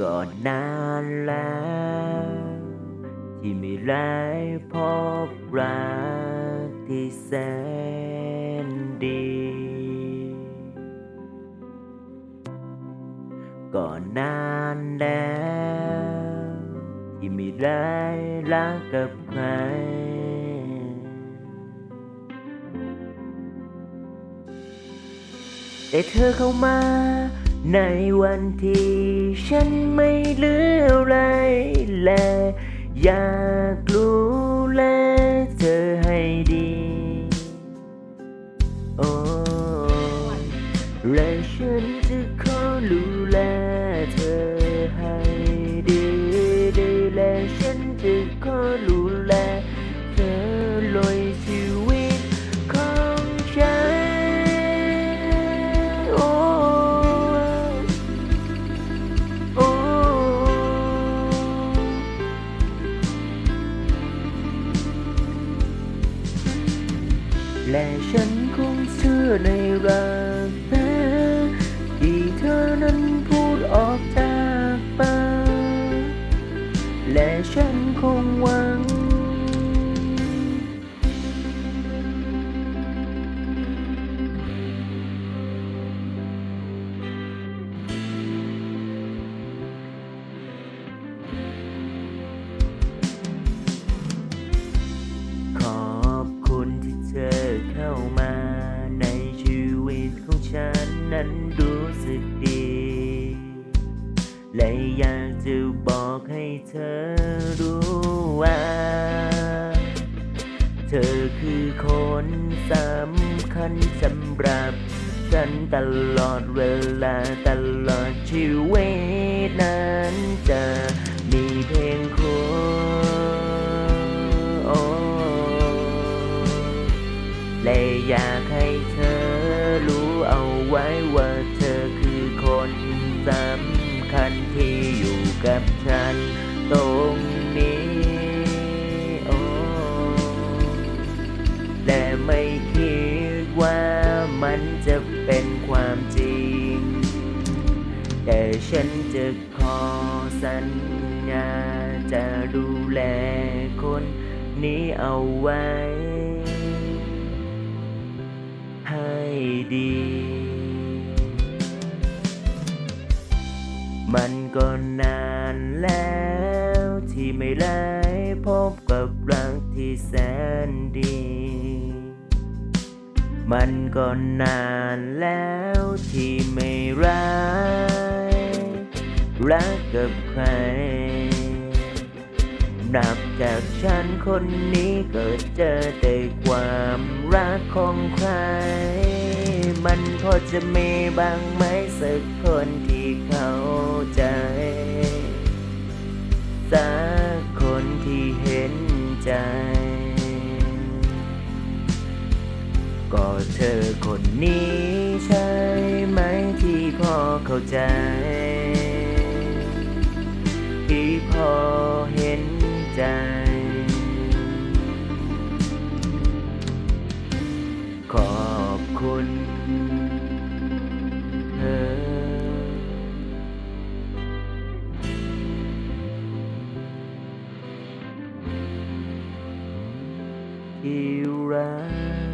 ก่อนนานแล้ว ที่ไม่ได้พบรักที่แสนดี ก่อนนานแล้ว ที่ไม่ได้รักกับใครแต่เธอเข้ามา ในวันที่ฉันไม่เหลืออะไรและอยากรู้แลเธอให้ดี โอ้และฉัน และฉันคงเชื่อในรัก นั้นรู้สึกดี และอยากจะบอกให้เธอรู้ว่า เธอคือคนสำคัญสำหรับฉันตลอดเวลาตลอดชีวิตนั้นจะมีเพียงคุณและอยากให้เธอ ว้ว่าเธอคือคนสำคัญที่อยู่กับฉันตรงนี้โอ้แต่ไม่คิดว่ามันจะเป็นความจริง แต่ฉันจะขอสัญญาจะดูแลคนนี้เอาไว้ ให้ดี มันก็นานแล้วที่ไม่ได้พบกับรักที่แสนดี มันก็นานแล้วที่ไม่รักรักกับใคร นับจากฉันคนนี้ก็เจอแต่ความรักของใคร มันพอจะมีบ้างไหมสักคนที่เข้าใจ สักคนที่เห็นใจ ก็เธอคนนี้ใช่ไหมที่พอเข้าใจ คุณเธอที่รัก